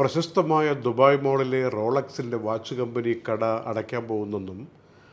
പ്രശസ്തമായ ദുബായ് മോളിലെ റോളക്സിന്റെ വാച്ച് കമ്പനി കട അടയ്ക്കാൻ പോകുന്നെന്നും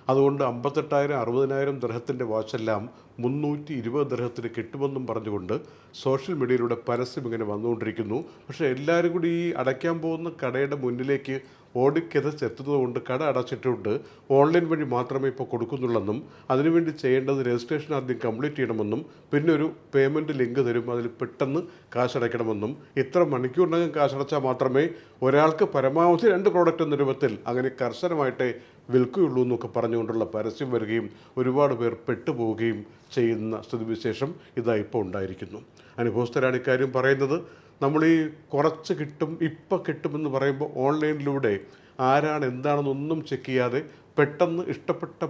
അതുകൊണ്ട് അമ്പത്തെട്ടായിരം അറുപതിനായിരം ദ്രഹത്തിന്റെ വാച്ചെല്ലാം മുന്നൂറ്റി ഇരുപത് ദർഹത്തിന് കിട്ടുമെന്നും പറഞ്ഞുകൊണ്ട് സോഷ്യൽ മീഡിയയിലൂടെ പരസ്യം ഇങ്ങനെ വന്നുകൊണ്ടിരിക്കുന്നു. പക്ഷേ എല്ലാവരും കൂടി ഈ അടയ്ക്കാൻ പോകുന്ന കടയുടെ മുന്നിലേക്ക് ഓടിക്കിതച്ചെത്തുന്നതുകൊണ്ട് കട അടച്ചിട്ടുണ്ട്. ഓൺലൈൻ വഴി മാത്രമേ ഇപ്പോൾ കൊടുക്കുന്നുള്ളെന്നും അതിനുവേണ്ടി ചെയ്യേണ്ടത് രജിസ്ട്രേഷൻ ആദ്യം കംപ്ലീറ്റ് ചെയ്യണമെന്നും പിന്നെ ഒരു പേയ്മെന്റ് ലിങ്ക് തരും. അതിൽ പെട്ടെന്ന് കാശടയ്ക്കണമെന്നും ഇത്ര മണിക്കൂറിനകം കാശടച്ചാൽ മാത്രമേ ഒരാൾക്ക് പരമാവധി രണ്ട് പ്രോഡക്റ്റ് എന്ന രൂപത്തിൽ അങ്ങനെ കർശനമായിട്ടേ വിൽക്കുകയുള്ളൂ എന്നൊക്കെ പറഞ്ഞുകൊണ്ടുള്ള പരസ്യം വരികയും ഒരുപാട് പേർ പെട്ടുപോവുകയും ചെയ്യുന്ന സ്ഥിതിവിശേഷം ഇതാ ഇപ്പോൾ ഉണ്ടായിരിക്കുന്നു. അനുഭവസ്ഥരാണ് ഇക്കാര്യം പറയുന്നത്. നമ്മൾ ഈ കുറച്ച് കിട്ടും ഇപ്പം കിട്ടുമെന്ന് പറയുമ്പോൾ ഓൺലൈനിലൂടെ ആരാണ് എന്താണെന്നൊന്നും ചെക്ക് ചെയ്യാതെ പെട്ടെന്ന് ഇഷ്ടപ്പെട്ട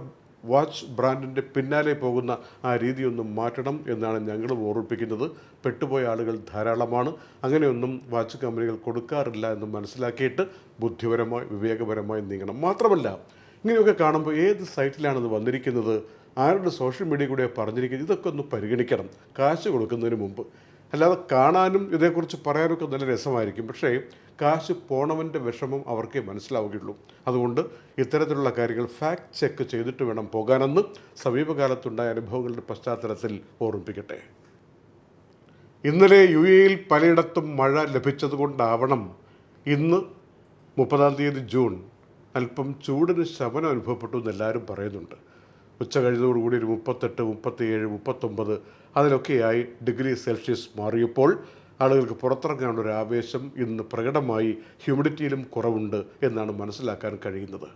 വാച്ച് ബ്രാൻഡിന്റെ പിന്നാലെ പോകുന്ന ആ രീതിയൊന്നും മാറ്റണം എന്നാണ് ഞങ്ങൾ ഓർമ്മിപ്പിക്കുന്നത്. പെട്ടുപോയ ആളുകൾ ധാരാളമാണ്. അങ്ങനെയൊന്നും വാച്ച് കമ്പനികൾ കൊടുക്കാറില്ല എന്ന് മനസ്സിലാക്കിയിട്ട് ബുദ്ധിപരമായി വിവേകപരമായി നീങ്ങണം. മാത്രമല്ല ഇങ്ങനെയൊക്കെ കാണുമ്പോൾ ഏത് സൈറ്റിലാണ് ഇത് വന്നിരിക്കുന്നത്? ആരുടെ സോഷ്യൽ മീഡിയ കൂടെ പറഞ്ഞിരിക്കുന്നത്? ഇതൊക്കെ ഒന്ന് പരിഗണിക്കണം. കാശ് കൊടുക്കുന്നതിന് മുമ്പ്. അല്ലാതെ കാണാനും ഇതേക്കുറിച്ച് പറയാനൊക്കെ നല്ല രസമായിരിക്കും. പക്ഷേ കാശ് പോണവന്റെ വിഷമം അവർക്കേ മനസ്സിലാവുകയുള്ളൂ. അതുകൊണ്ട് ഇത്തരത്തിലുള്ള കാര്യങ്ങൾ ഫാക്ട് ചെക്ക് ചെയ്തിട്ട് വേണം പോകാനെന്ന് സമീപകാലത്തുണ്ടായ അനുഭവങ്ങളുടെ പശ്ചാത്തലത്തിൽ ഓർമ്മിപ്പിക്കട്ടെ. ഇന്നലെ യു എയിൽ പലയിടത്തും മഴ ലഭിച്ചതുകൊണ്ടാവണം ഇന്ന് മുപ്പതാം തീയതി ജൂൺ. അല്പം ചൂടിന് ശമനം അനുഭവപ്പെട്ടു എന്ന് എല്ലാവരും പറയുന്നുണ്ട്. ഉച്ച കഴിഞ്ഞതോടുകൂടി ഒരു മുപ്പത്തെട്ട് മുപ്പത്തിയേഴ് മുപ്പത്തൊമ്പത് അതിലൊക്കെയായി ഡിഗ്രി സെൽഷ്യസ് മാറിയപ്പോൾ ആളുകൾക്ക് പുറത്തിറങ്ങാനുള്ള ഒരു ആവേശം ഇന്ന് പ്രകടമായി ഹ്യൂമിഡിറ്റിയിലും കുറവുണ്ട് എന്നാണ് മനസ്സിലാക്കാൻ കഴിയുന്നത്.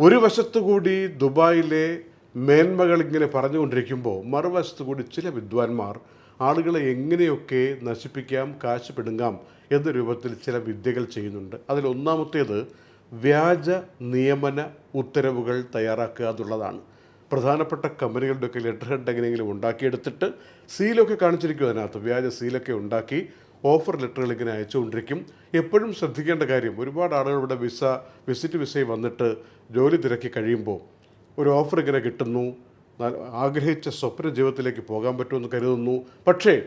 ഒരു വശത്തു കൂടി ദുബായിലെ മേന്മകൾ ഇങ്ങനെ പറഞ്ഞുകൊണ്ടിരിക്കുമ്പോൾ മറുവശത്തു കൂടി ചില വിദ്വാൻമാർ ആളുകളെ എങ്ങനെയൊക്കെ നശിപ്പിക്കാം കാശ് പിടുങ്ങാം എന്ന രൂപത്തിൽ ചില വിദ്യകൾ ചെയ്യുന്നുണ്ട്. അതിലൊന്നാമത്തേത് വ്യാജ നിയമന ഉത്തരവുകൾ തയ്യാറാക്കുക എന്നുള്ളതാണ്. പ്രധാനപ്പെട്ട കമ്പനികളുടെയൊക്കെ ലെറ്റർ ഹെഡ് എങ്ങനെയെങ്കിലും ഉണ്ടാക്കിയെടുത്തിട്ട് സീലൊക്കെ കാണിച്ചിരിക്കും അതിനകത്ത്. വ്യാജ സീലൊക്കെ ഉണ്ടാക്കി ഓഫർ ലെറ്ററുകൾ ഇങ്ങനെ അയച്ചുകൊണ്ടിരിക്കും. എപ്പോഴും ശ്രദ്ധിക്കേണ്ട കാര്യം ഒരുപാട് ആളുകൾ ഇവിടെ വിസ വിസിറ്റ് വിസയിൽ വന്നിട്ട് ജോലി തിരക്കി കഴിയുമ്പോൾ ഒരു ഓഫർ ഇങ്ങനെ കിട്ടുന്നു. ആഗ്രഹിച്ച സ്വപ്ന ജീവിതത്തിലേക്ക് പോകാൻ പറ്റുമെന്ന് കരുതുന്നു. പക്ഷേ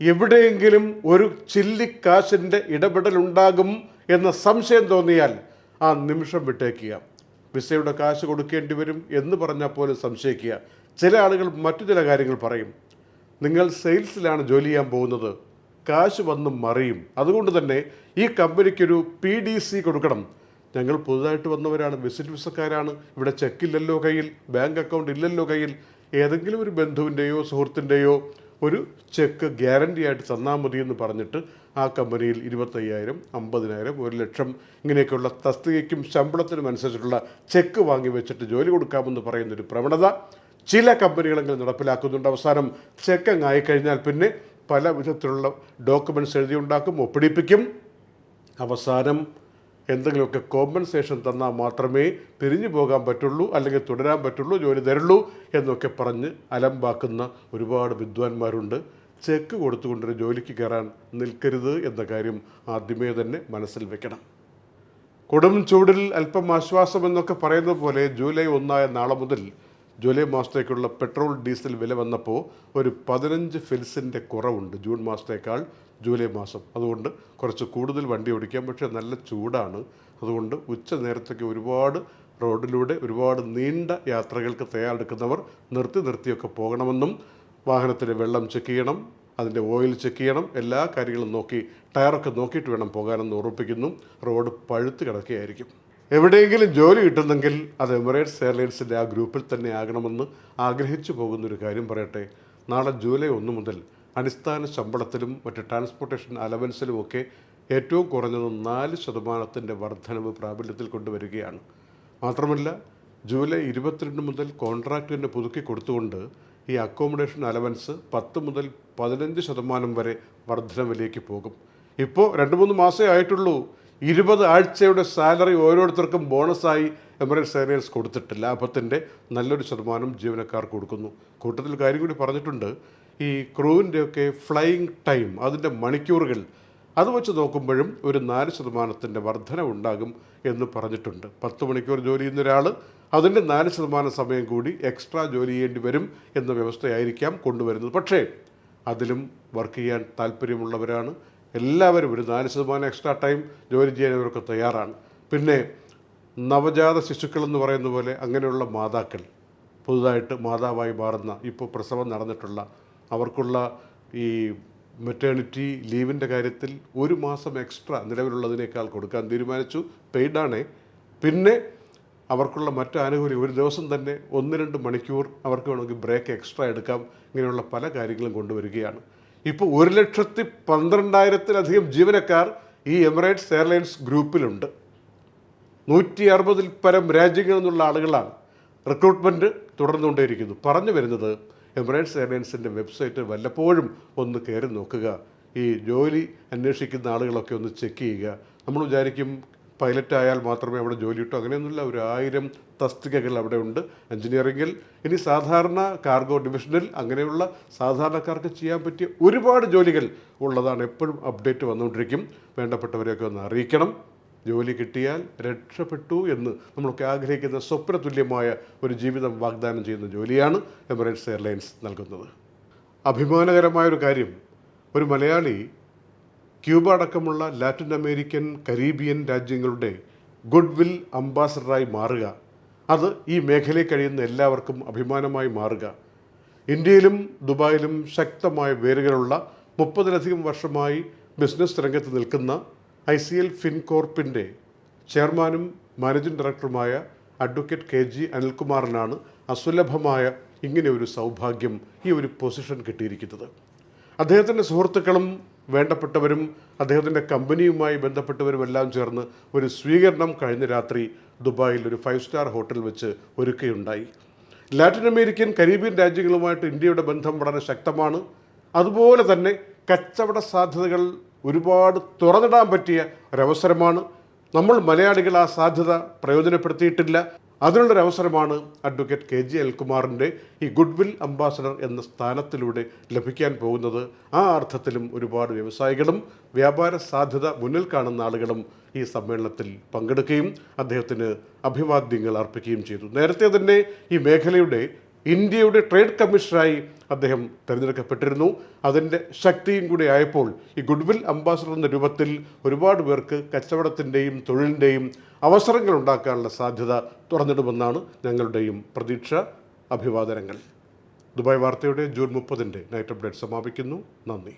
എവിടെയെങ്കിലും ഒരു ചില്ലിക്കാശിന്റെ ഇടപെടലുണ്ടാകും എന്ന സംശയം തോന്നിയാൽ ആ നിമിഷം വിട്ടേക്കുക. വിസയുടെ കാശ് കൊടുക്കേണ്ടി വരും എന്ന് പറഞ്ഞാൽ പോലും സംശയിക്കുക. ചില ആളുകൾ മറ്റു ചില കാര്യങ്ങൾ പറയും. നിങ്ങൾ സെയിൽസിലാണ് ജോലി ചെയ്യാൻ പോകുന്നത്. കാശ് വന്ന് മറിയും. അതുകൊണ്ട് തന്നെ ഈ കമ്പനിക്കൊരു പി ഡി സി കൊടുക്കണം. ഞങ്ങൾ പുതുതായിട്ട് വന്നവരാണ്. വിസിറ്റ് വിസക്കാരാണ്. ഇവിടെ ചെക്കില്ലല്ലോ കയ്യിൽ. ബാങ്ക് അക്കൗണ്ട് ഇല്ലല്ലോ കയ്യിൽ. ഏതെങ്കിലും ഒരു ബന്ധുവിന്റെയോ സുഹൃത്തിന്റെയോ ഒരു ചെക്ക് ഗ്യാരണ്ടി ആയിട്ട് തന്നാൽ മതി എന്ന് പറഞ്ഞിട്ട് ആ കമ്പനിയിൽ ഇരുപത്തയ്യായിരം അമ്പതിനായിരം ഒരു ലക്ഷം ഇങ്ങനെയൊക്കെയുള്ള തസ്തികയ്ക്കും ശമ്പളത്തിനും അനുസരിച്ചിട്ടുള്ള ചെക്ക് വാങ്ങി വെച്ചിട്ട് ജോലി കൊടുക്കാമെന്ന് പറയുന്നൊരു പ്രവണത ചില കമ്പനികളെങ്കിലും നടപ്പിലാക്കുന്നുണ്ട്. അവസാനം ചെക്ക് അങ്ങ് ആയിക്കഴിഞ്ഞാൽ പിന്നെ പല വിധത്തിലുള്ള ഡോക്യുമെന്റ്സ് എഴുതിയുണ്ടാക്കും ഒപ്പിടിപ്പിക്കും. അവസാനം എന്തെങ്കിലുമൊക്കെ കോമ്പൻസേഷൻ തന്നാൽ മാത്രമേ പിരിഞ്ഞു പോകാൻ പറ്റുള്ളൂ അല്ലെങ്കിൽ തുടരാൻ പറ്റുള്ളൂ ജോലി തരുള്ളൂ എന്നൊക്കെ പറഞ്ഞ് അലമ്പാക്കുന്ന ഒരുപാട് വിദ്വാൻമാരുണ്ട്. ചെക്ക് കൊടുത്തുകൊണ്ടൊരു ജോലിക്ക് കയറാൻ നിൽക്കരുത് എന്ന കാര്യം ആദ്യമേ തന്നെ മനസ്സിൽ വെക്കണം. കൊടും ചൂടിൽ അല്പം ആശ്വാസം എന്നൊക്കെ പറയുന്ന പോലെ ജൂലൈ ഒന്നായ നാളെ മുതൽ ജൂലൈ മാസത്തേക്കുള്ള പെട്രോൾ ഡീസൽ വില വന്നപ്പോൾ ഒരു പതിനഞ്ച് ഫിൽസിന്റെ കുറവുണ്ട്. ജൂൺ മാസത്തേക്കാൾ ജൂലൈ മാസം. അതുകൊണ്ട് കുറച്ച് കൂടുതൽ വണ്ടി ഓടിക്കാം. പക്ഷേ നല്ല ചൂടാണ്. അതുകൊണ്ട് ഉച്ച നേരത്തേക്ക് ഒരുപാട് റോഡിലൂടെ ഒരുപാട് നീണ്ട യാത്രകൾക്ക് തയ്യാറെടുക്കുന്നവർ നിർത്തി നിർത്തിയൊക്കെ പോകണമെന്നും വാഹനത്തിലെ വെള്ളം ചെക്ക് ചെയ്യണം അതിന്റെ ഓയിൽ ചെക്ക് ചെയ്യണം എല്ലാ കാര്യങ്ങളും നോക്കി ടയറൊക്കെ നോക്കിയിട്ട് വേണം പോകാനെന്ന് ഉറപ്പിക്കുന്നു. റോഡ് പഴുത്ത് കിടക്കുകയായിരിക്കും. എവിടെയെങ്കിലും ജോലി കിട്ടുന്നെങ്കിൽ അത് എമിറേറ്റ്സ് എയർലൈൻസിന്റെ ആ ഗ്രൂപ്പിൽ തന്നെ ആകണമെന്ന് ആഗ്രഹിച്ചു പോകുന്നൊരു കാര്യം പറയട്ടെ. നാളെ ജൂലൈ ഒന്ന് മുതൽ അടിസ്ഥാന ശമ്പളത്തിലും മറ്റ് ട്രാൻസ്പോർട്ടേഷൻ അലവൻസിലും ഒക്കെ ഏറ്റവും കുറഞ്ഞത് നാല് ശതമാനത്തിന്റെ വർധനവ് പ്രാബല്യത്തിൽ കൊണ്ടുവരികയാണ്. മാത്രമല്ല ജൂലൈ ഇരുപത്തിരണ്ട് മുതൽ കോൺട്രാക്റ്റിന് പുതുക്കി കൊടുത്തുകൊണ്ട് ഈ അക്കോമഡേഷൻ അലവൻസ് പത്ത് മുതൽ പതിനഞ്ച് ശതമാനം വരെ വർധനവിലേക്ക് പോകും. ഇപ്പോൾ രണ്ട് മൂന്ന് മാസമേ ആയിട്ടുള്ളൂ. ഇരുപത് ആഴ്ചയുടെ സാലറി ഓരോരുത്തർക്കും ബോണസായി എമിറേറ്റ്സ് എയർലൈൻസ് കൊടുത്തിട്ട് ലാഭത്തിന്റെ നല്ലൊരു ശതമാനം ജീവനക്കാർക്ക് കൊടുക്കുന്നു. കൂട്ടത്തിൽ കാര്യം കൂടി പറഞ്ഞിട്ടുണ്ട്. ഈ ക്രൂവിന്റെയൊക്കെ ഫ്ലൈയിങ് ടൈം അതിന്റെ മണിക്കൂറുകൾ അത് വെച്ച് നോക്കുമ്പോഴും ഒരു നാല് ശതമാനത്തിന്റെ വർധന ഉണ്ടാകും എന്ന് പറഞ്ഞിട്ടുണ്ട്. പത്ത് മണിക്കൂർ ജോലി ചെയ്യുന്ന ഒരാൾ അതിന്റെ നാല് ശതമാനം സമയം കൂടി എക്സ്ട്രാ ജോലി ചെയ്യേണ്ടി വരും എന്ന വ്യവസ്ഥയായിരിക്കാം കൊണ്ടുവരുന്നത്. പക്ഷേ അതിലും വർക്ക് ചെയ്യാൻ താല്പര്യമുള്ളവരാണ്. എല്ലാവരും ഒരു നാല് ശതമാനം എക്സ്ട്രാ ടൈം ജോലി ചെയ്യാൻ ഇവർക്ക് തയ്യാറാണ്. പിന്നെ നവജാത ശിശുക്കൾ എന്ന് പറയുന്ന പോലെ അങ്ങനെയുള്ള മാതാക്കൾ പുതുതായിട്ട് മാതാവായി മാറുന്ന ഇപ്പോൾ പ്രസവം നടന്നിട്ടുള്ള അവർക്കുള്ള ഈ മെറ്റേണിറ്റി ലീവിന്റെ കാര്യത്തിൽ ഒരു മാസം എക്സ്ട്രാ നിലവിലുള്ളതിനേക്കാൾ കൊടുക്കാൻ തീരുമാനിച്ചു. പെയ്ഡാണ് പിന്നെ അവർക്കുള്ള മറ്റ് ആനുകൂല്യം ഒരു ദിവസം തന്നെ ഒന്ന് രണ്ട് മണിക്കൂർ അവർക്ക് വേണമെങ്കിൽ ബ്രേക്ക് എക്സ്ട്രാ എടുക്കാം. ഇങ്ങനെയുള്ള പല കാര്യങ്ങളും കൊണ്ടുവരികയാണ്. ഇപ്പോൾ ഒരു ലക്ഷത്തി പന്ത്രണ്ടായിരത്തിലധികം ജീവനക്കാർ ഈ എമിറേറ്റ്സ് എയർലൈൻസ് ഗ്രൂപ്പിലുണ്ട്. നൂറ്റി അറുപതിൽ പരം രാജ്യങ്ങളിൽ നിന്നുള്ള ആളുകളാണ് റിക്രൂട്ട്മെന്റ് തുടർന്നുകൊണ്ടേയിരിക്കുന്നു. പറഞ്ഞു വരുന്നത് എമിറേറ്റ്സ് എയർലൈൻസിന്റെ വെബ്സൈറ്റ് വല്ലപ്പോഴും ഒന്ന് കയറി നോക്കുക. ഈ ജോലി അന്വേഷിക്കുന്ന ആളുകളൊക്കെ ഒന്ന് ചെക്ക് ചെയ്യുക. നമ്മൾ വിചാരിക്കും പൈലറ്റ് ആയാൽ മാത്രമേ അവിടെ ജോലി കിട്ടൂ അങ്ങനെയൊന്നുമില്ല. ഒരു ആയിരം തസ്തികകൾ അവിടെ ഉണ്ട്. എഞ്ചിനീയറിംഗിൽ ഇനി സാധാരണ കാർഗോ ഡിവിഷനിൽ അങ്ങനെയുള്ള സാധാരണക്കാർക്ക് ചെയ്യാൻ പറ്റിയ ഒരുപാട് ജോലികൾ ഉള്ളതാണ് എപ്പോഴും അപ്ഡേറ്റ് വന്നുകൊണ്ടിരിക്കും. വേണ്ടപ്പെട്ടവരെയൊക്കെ ഒന്ന് അറിയിക്കണം. ജോലി കിട്ടിയാൽ രക്ഷപ്പെട്ടു എന്ന് നമ്മളൊക്കെ ആഗ്രഹിക്കുന്ന സ്വപ്ന തുല്യമായ ഒരു ജീവിതം വാഗ്ദാനം ചെയ്യുന്ന ജോലിയാണ് എമിറേറ്റ്സ് എയർലൈൻസ് നൽകുന്നത്. അഭിമാനകരമായൊരു കാര്യം ഒരു മലയാളി ക്യൂബ അടക്കമുള്ള ലാറ്റിൻ അമേരിക്കൻ കരീബിയൻ രാജ്യങ്ങളുടെ ഗുഡ് വിൽ അംബാസഡറായി മാറുക. അത് ഈ മേഖലയിൽ കഴിയുന്ന എല്ലാവർക്കും അഭിമാനമായി മാറുക. ഇന്ത്യയിലും ദുബായിലും ശക്തമായ വേരുകളുള്ള മുപ്പതിലധികം വർഷമായി ബിസിനസ് രംഗത്ത് നിൽക്കുന്ന ഐ സി എൽ ഫിൻകോർപ്പിന്റെ ചെയർമാനും മാനേജിംഗ് ഡയറക്ടറുമായ അഡ്വക്കേറ്റ് കെ ജി അനിൽകുമാറിനാണ് അസുലഭമായ ഇങ്ങനെ ഒരു സൗഭാഗ്യം ഈ ഒരു പൊസിഷൻ കിട്ടിയിരിക്കുന്നത്. അദ്ദേഹത്തിന്റെ സുഹൃത്തുക്കളും വേണ്ടപ്പെട്ടവരും അദ്ദേഹത്തിന്റെ കമ്പനിയുമായി ബന്ധപ്പെട്ടവരുമെല്ലാം ചേർന്ന് ഒരു സ്വീകരണം കഴിഞ്ഞ രാത്രി ദുബായിൽ ഒരു ഫൈവ് സ്റ്റാർ ഹോട്ടൽ വെച്ച് ഒരുക്കുകയുണ്ടായി. ലാറ്റിൻ അമേരിക്കൻ കരീബിയൻ രാജ്യങ്ങളുമായിട്ട് ഇന്ത്യയുടെ ബന്ധം വളരെ ശക്തമാണ്. അതുപോലെ തന്നെ കച്ചവട സാധ്യതകൾ ഒരുപാട് തുറന്നിടാൻ പറ്റിയ ഒരവസരമാണ്. നമ്മൾ മലയാളികൾ ആ സാധ്യത പ്രയോജനപ്പെടുത്തിയിട്ടില്ല. അതിനുള്ളൊരു അവസരമാണ് അഡ്വക്കേറ്റ് കെ ജി അൽകുമാറിന്റെ ഈ ഗുഡ് വിൽ അംബാസഡർ എന്ന സ്ഥാനത്തിലൂടെ ലഭിക്കാൻ പോകുന്നത്. ആ അർത്ഥത്തിലും ഒരുപാട് വ്യവസായികളും വ്യാപാര സാധ്യത മുന്നിൽ കാണുന്ന ആളുകളും ഈ സമ്മേളനത്തിൽ പങ്കെടുക്കുകയും അദ്ദേഹത്തിന് അഭിവാദ്യങ്ങൾ അർപ്പിക്കുകയും ചെയ്തു. നേരത്തെ തന്നെ ഈ മേഖലയുടെ ഇന്ത്യയുടെ ട്രേഡ് കമ്മീഷണറായി അദ്ദേഹം തിരഞ്ഞെടുക്കപ്പെട്ടിരുന്നു. അതിന്റെ ശക്തിയും കൂടി ആയപ്പോൾ ഈ ഗുഡ്വിൽ അംബാസഡർ എന്ന രൂപത്തിൽ ഒരുപാട് പേർക്ക് കച്ചവടത്തിന്റെയും തൊഴിലിന്റെയും അവസരങ്ങൾ ഉണ്ടാക്കാനുള്ള സാധ്യത തുറന്നിടുമെന്നാണ് ഞങ്ങളുടെയും പ്രതീക്ഷ. അഭിവാദനങ്ങൾ. ദുബായ് വാർത്തയുടെ ജൂൺ മുപ്പതിന്റെ നൈറ്റ് അപ്ഡേറ്റ് സമാപിക്കുന്നു. നന്ദി.